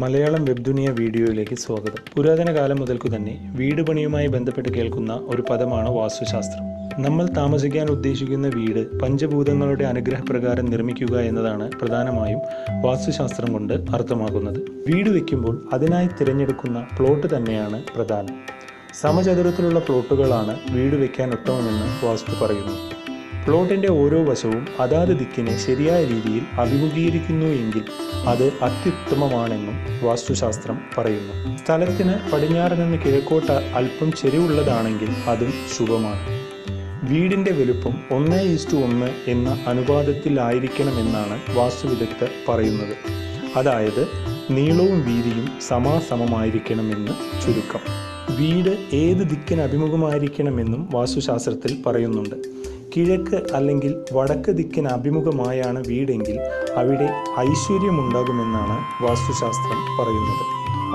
Malayalam web ദുനിയ വീഡിയോയിലേക്ക് സ്വാഗതം. പുരാതന കാലം മുതൽക്കു തന്നെ വീട് പണിയുമായി ബന്ധപ്പെട്ട് കേൾക്കുന്ന ഒരു പദമാണ് വാസ്തുശാസ്ത്രം. നമ്മൾ താമസിക്കാൻ ഉദ്ദേശിക്കുന്ന വീട് പഞ്ചഭൂതങ്ങളുടെ അനുഗ്രഹപ്രകാരം നിർമ്മിക്കുക എന്നതാണ് പ്രധാനമായും വാസ്തുശാസ്ത്രം കൊണ്ട് അർത്ഥമാക്കുന്നത്. വീട് വയ്ക്കുമ്പോൾ അതിനായി തിരഞ്ഞെടുക്കുന്ന പ്ലോട്ട് തന്നെയാണ് പ്രധാനം. സമചതുരത്തിലുള്ള പ്ലോട്ടുകളാണ് വീട് വയ്ക്കാൻ ഉത്തമമെന്ന് വാസ്തു പറയുന്നു. പ്ലോട്ടിന്റെ ഓരോ വശവും അതാത് ദിക്കിനെ ശരിയായ രീതിയിൽ അഭിമുഖീകരിക്കുന്നു എങ്കിൽ അത് അത്യുത്തമമാണെന്നും വാസ്തുശാസ്ത്രം പറയുന്നു. സ്ഥലത്തിന് പടിഞ്ഞാറ് നിന്ന് കിഴക്കോട്ട് അല്പം ചെരിവുള്ളതാണെങ്കിൽ അതും ശുഭമാണ്. വീടിന്റെ വലുപ്പം ഒന്ന് ഈസ്റ്റു ഒന്ന് എന്ന അനുപാതത്തിലായിരിക്കണമെന്നാണ് വാസ്തുവിദഗ്ധർ പറയുന്നത്. അതായത് നീളവും വീതിയും സമാസമമായിരിക്കണമെന്ന് ചുരുക്കം. വീട് ഏത് ദിക്കിന് അഭിമുഖമായിരിക്കണമെന്നും വാസ്തുശാസ്ത്രത്തിൽ പറയുന്നുണ്ട്. കിഴക്ക് അല്ലെങ്കിൽ വടക്ക് ദിക്കിന് അഭിമുഖമായാണ് വീടെങ്കിൽ അവിടെ ഐശ്വര്യമുണ്ടാകുമെന്നാണ് വാസ്തുശാസ്ത്രം പറയുന്നത്.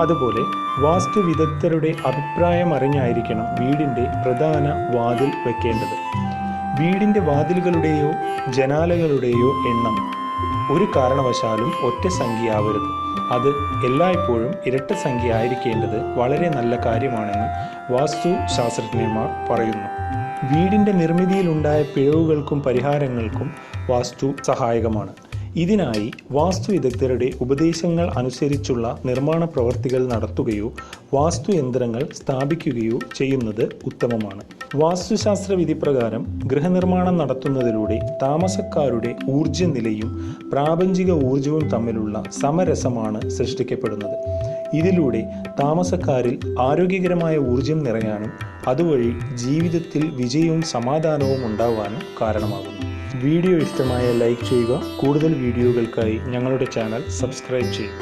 അതുപോലെ വാസ്തു വിദഗ്ധരുടെ അഭിപ്രായം അറിഞ്ഞായിരിക്കണം വീടിന്റെ പ്രധാന വാതിൽ വെക്കേണ്ടത്. വീടിന്റെ വാതിലുകളുടെയോ ജനാലകളുടെയോ എണ്ണം ഒരു കാരണവശാലും ഒറ്റ സംഖ്യയാവരുത്. അത് എല്ലായ്പ്പോഴും ഇരട്ട സംഖ്യ ആയിരിക്കേണ്ടത് വളരെ നല്ല കാര്യമാണെന്ന് വാസ്തു ശാസ്ത്രജ്ഞന്മാർ പറയുന്നു. വീടിന്റെ നിർമ്മിതിയിലുണ്ടായ പിഴവുകൾക്കും പരിഹാരങ്ങൾക്കും വാസ്തു സഹായകമാണ്. ഇതിനായി വാസ്തു വിദഗ്ധരുടെ ഉപദേശങ്ങൾ അനുസരിച്ചുള്ള നിർമ്മാണ പ്രവർത്തികൾ നടത്തുകയോ വാസ്തു യന്ത്രങ്ങൾ സ്ഥാപിക്കുകയോ ചെയ്യുന്നത് ഉത്തമമാണ്. വാസ്തുശാസ്ത്ര വിധി പ്രകാരം ഗൃഹനിർമ്മാണം നടത്തുന്നതിലൂടെ താമസക്കാരുടെ ഊർജ നിലയും പ്രാപഞ്ചിക ഊർജവും തമ്മിലുള്ള സമരസമാണ് സൃഷ്ടിക്കപ്പെടുന്നത്. ഇതിലൂടെ താമസക്കാരിൽ ആരോഗ്യകരമായ ഊർജം നിറയാനും അതുവഴി ജീവിതത്തിൽ വിജയവും സമാധാനവും ഉണ്ടാവാനും കാരണമാകുന്നു. വീഡിയോ ഇഷ്ടമായ ലൈക്ക് ചെയ്യുക. കൂടുതൽ വീഡിയോകൾക്കായി ഞങ്ങളുടെ ചാനൽ സബ്സ്ക്രൈബ് ചെയ്യുക.